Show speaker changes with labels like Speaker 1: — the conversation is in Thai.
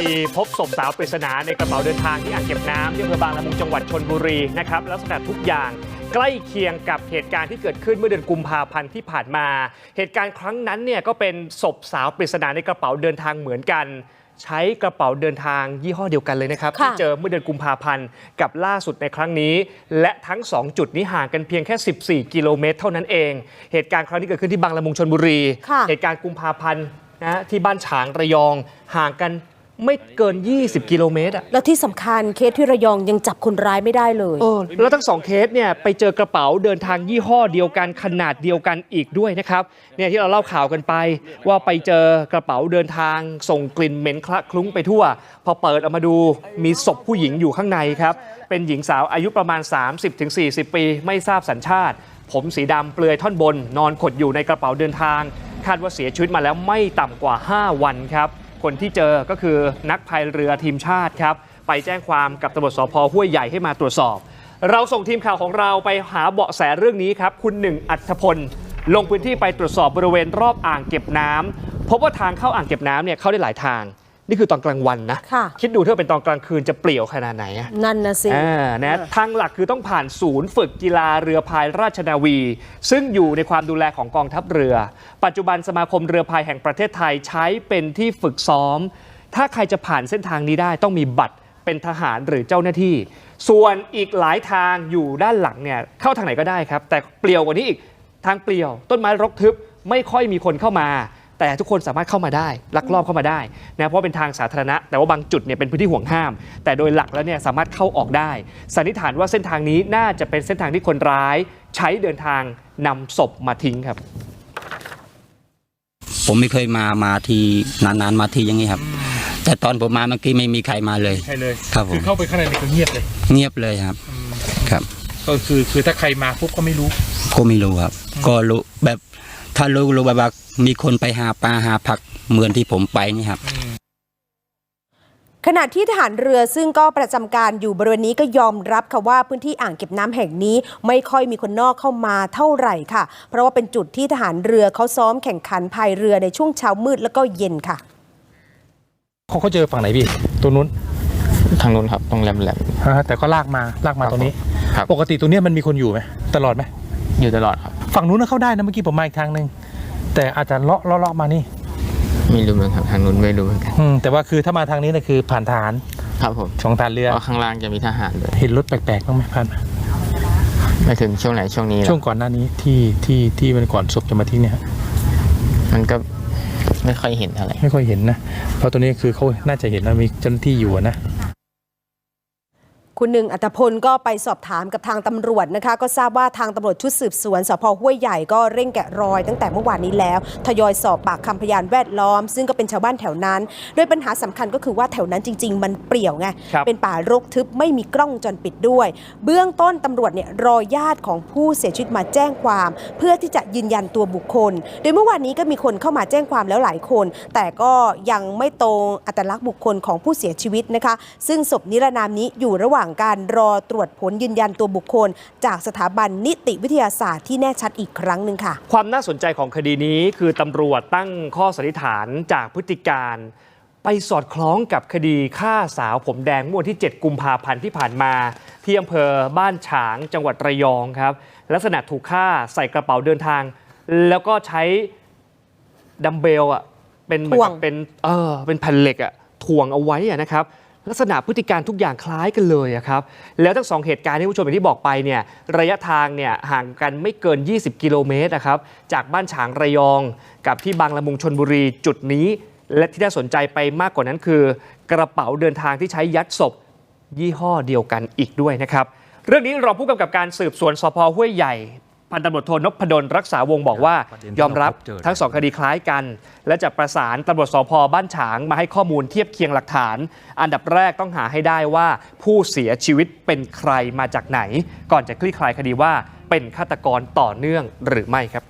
Speaker 1: ดีพบศพสาวปริศนาในกระเป๋าเดินทางที่อ่างเก็บน้ำที่อำเภอบางละมุงจังหวัดชนบุรีนะครับลักษณะทุกอย่างใกล้เคียงกับเหตุการณ์ที่เกิดขึ้นเมื่อเดือนกุมภาพันธ์ที่ผ่านมา เหตุการณ์ครั้งนั้นเนี่ยก็เป็นศพสาวปริศนาในกระเป๋าเดินทางเหมือนกัน ใช้กระเป๋าเดินทางยี่ห้อเดียวกันเลยนะครับ
Speaker 2: ค่ะ
Speaker 1: ที่เจอเมื่อเดือนกุมภาพันธ์กับล่าสุดในครั้งนี้ และทั้ง 2 จุดนี้ห่างกันเพียงแค่ 14 กิโลเมตร เท่านั้นเอง เหตุการณ์ครั้งนี้เกิดขึ้นที่บางละมุงชนบุรี
Speaker 2: ค่ะ
Speaker 1: เหตุการณ์กุมภาพันธ์นะที่บ้านฉางระยองห่างกัน ไม่เกิน 20 กิโลเมตรอะ
Speaker 2: แล้วที่สำคัญเคสที่ระยองยังจับคนร้ายไม่ได้เลย
Speaker 1: เออแล้วทั้งสองเคสเนี่ยไปเจอกระเป๋าเดินทางยี่ห้อเดียวกันขนาดเดียวกันอีกด้วยนะครับเนี่ยที่เราเล่าข่าวกันไป ว่าไปเจอกระเป๋าเดินทางส่งกลิ่นเหม็นคละคลุ้งไปทั่ว พอเปิดออกมาดูมีศพผู้หญิงอยู่ข้างในครับ เป็นหญิงสาวอายุประมาณ 30-40 ปี ไม่ทราบสัญชาติ ผมสีดำเปลือยท่อนบน นอนขดอยู่ในกระเป๋าเดินทาง คาดว่าเสียชีวิตมาแล้วไม่ต่ำกว่า 5 วันครับ คนที่เจอก็คือนักพายเรือทีมชาติครับ ไปแจ้งความกับตำรวจสพห้วยใหญ่ให้มาตรวจสอบ เราส่งทีมข่าวของเราไปหาเบาะแสเรื่องนี้ครับ คุณหนึ่งอัธพล ลงพื้นที่ไปตรวจสอบบริเวณรอบอ่างเก็บน้ำพบว่าทางเข้าอ่างเก็บน้ำเนี่ยเข้าได้หลายทาง นี่คือตอนกลางวันนะ
Speaker 2: ค่ะ
Speaker 1: คิดดูถ้าเป็นตอนกลางคืนจะเปลี่ยวขนาดไหนอะ
Speaker 2: นั่นนะสิ
Speaker 1: อ่านะทางหลักคือต้องผ่านศูนย์ฝึกกีฬาเรือพายราชนาวี ซึ่งอยู่ในความดูแลของกองทัพเรือ ปัจจุบันสมาคมเรือพายแห่งประเทศไทยใช้เป็นที่ฝึกซ้อม ถ้าใครจะผ่านเส้นทางนี้ได้ต้องมีบัตรเป็นทหารหรือเจ้าหน้าที่ ส่วนอีกหลายทางอยู่ด้านหลังเนี่ยเข้าทางไหนก็ได้ครับ แต่เปลี่ยวกว่านี้อีกทางเปลี่ยว ต้นไม้รกทึบไม่ค่อยมีคนเข้ามา แต่ทุกคนสามารถเข้ามาได้ลักลอบเข้ามาได้นะเพราะเป็นทางสาธารณะ แต่ว่าบางจุดเนี่ยเป็นพื้นที่ห่วงห้าม แต่โดยหลักแล้วเนี่ยสามารถเข้าออกได้สันนิษฐานว่าเส้นทางนี้น่าจะเป็นเส้นทางที่คนร้าย ใช้เดินทางนำศพมาทิ้งครับ
Speaker 3: ผมไม่เคยมามาทีนานๆมาทีอย่างนี้ครับ แต่ตอนผมมาเมื่อกี้ไม่มีใครมาเลย
Speaker 4: ใช่เลย
Speaker 3: ครับผม
Speaker 4: คือเข้าไปข้างในนี่ก็เงียบเลย
Speaker 3: เงียบเลยครับ ครับ
Speaker 4: ก็คือคือถ้าใครมาปุ๊บก็ไม่รู้
Speaker 3: ก็ไม่รู้ครับ ก็รู้แบบ ถ้ารู้รู้แบบว่ามีคนไปหาปลาหาผักเหมือนที่ผมไปนี่ครับ
Speaker 2: ขณะที่ทหารเรือซึ่งก็ประจำการอยู่บริเวณนี้ก็ยอมรับค่ะว่าพื้นที่อ่างเก็บน้ำแห่งนี้ ไม่ค่อยมีคนนอกเข้ามาเท่าไหร่ค่ะ เพราะว่าเป็นจุดที่ทหารเรือเขาซ้อมแข่งขันพายเรือในช่วงเช้ามืดแล้วก็เย็นค่ะ
Speaker 4: เขาเขาเจอฝั่งไหนพี่ตรงนู้น
Speaker 5: ทางนู้นครับตรงแหลมแหลม
Speaker 4: ฮะแต่ก็ลากมาลากมาตรงนี้
Speaker 5: ครับ
Speaker 4: ปกติตรงเนี้ยมันมีคนอยู่ไหมตลอดไหม
Speaker 5: ๆอยู่ตลอดครับ
Speaker 4: ฝั่งนู้นนะเข้าได้นะเมื่อกี้ผมมาอีกทางหนึ่งแต่อาจจะเลาะเลาะเลาะมานี่
Speaker 5: ไม่รู้เหมือนกันทางนู้นไม่รู้เหมือนกัน
Speaker 4: อืมแต่ว่าคือถ้ามาทางนี้เนะคือผ่านทหาร
Speaker 5: ครับผม
Speaker 4: ของทหารเรือ
Speaker 5: เพราะข้างล่างจะมีทหารด้วย
Speaker 4: เห็นรถแปลกๆบ้างไหมผ่านมา
Speaker 5: ไม่ถึงช่วงไหนช่วงนี้หร
Speaker 4: ช่ว
Speaker 5: อง
Speaker 4: ก่อนหน้านี้ที่ที่ที่มันก่อนศพจะมาทิ้งเนี่ย
Speaker 5: มันก็ไม่ค่อยเห็นเท่าไหร่
Speaker 4: ไม่ค่อยเห็นนะเพราะตัวนี้คือเขาน่าจะเห็นว่ามีเจ้าหน้าที่อยู่อะนะ
Speaker 2: คุณหนึ่งอัตพลก็ไปสอบถามกับทางตำรวจนะคะ ก็ทราบว่าทางตำรวจชุดสืบสวนสพห้วยใหญ่ก็เร่งแกะรอยตั้งแต่เมื่อวานนี้แล้ว ทยอยสอบปากคำพยานแวดล้อม ซึ่งก็เป็นชาวบ้านแถวนั้น โดยปัญหาสำคัญก็คือว่าแถวนั้นจริง ๆ มันเปลี่ยวไง
Speaker 1: ครับ
Speaker 2: เป็นป่ารกทึบไม่มีกล้องวงจรปิดด้วย เบื้องต้นตำรวจเนี่ยรอญาติของผู้เสียชีวิตมาแจ้งความ เพื่อที่จะยืนยันตัวบุคคล โดยเมื่อวานนี้ก็มีคนเข้ามาแจ้งความแล้วหลายคน แต่ก็ยังไม่ตรงอัตลักษณ์บุคคลของผู้เสียชีวิตนะคะ ซึ่งศพนิรนามนี้อยู่ระหว่างการรอตรวจผลยืนยันตัวบุคคล จากสถาบันนิติวิทยาศาสตร์ที่แน่ชัดอีกครั้งหนึ่งค่ะ
Speaker 1: ความน่าสนใจของคดีนี้คือตำรวจตั้งข้อสันนิษฐานจากพฤติการไปสอดคล้องกับคดีฆ่าสาวผมแดงเมื่อวันที่ 7 กุมภาพันธ์ที่ผ่านมา ที่อำเภอบ้านฉางจังหวัดระยองครับ ลักษณะถูกฆ่าใส่กระเป๋าเดินทาง แล้วก็ใช้ดัมเบลอะเป็นเหมือนกับเป็นเออเป็นแผ่นเหล็กอะถ่วงเอาไว้อะนะครับ ลักษณะพฤติการทุกอย่างคล้ายกันเลยครับ แล้วทั้งสองเหตุการณ์ที่ผู้ชมอย่างที่บอกไปเนี่ยระยะทางเนี่ยห่างกันไม่เกิน 20 กิโลเมตรนะครับจากบ้านฉางระยอง กับที่บางละมุงชนบุรีจุดนี้ และที่น่าสนใจไปมากกว่านั้นคือ กระเป๋าเดินทางที่ใช้ยัดศพ ยี่ห้อเดียวกันอีกด้วยนะครับ เรื่องนี้รองผู้กำกับการสืบสวนสพห้วยใหญ่ พันตำรวจโทนพดลรักษาวงศ์บอกว่า ยอมรับทั้งสองคดีคล้ายกัน และจะประสานตำรวจสพบ้านฉางมาให้ข้อมูลเทียบเคียงหลักฐาน อันดับแรกต้องหาให้ได้ว่าผู้เสียชีวิตเป็นใครมาจากไหน ก่อนจะคลี่คลายคดีว่าเป็นฆาตกรต่อเนื่องหรือไม่ครับ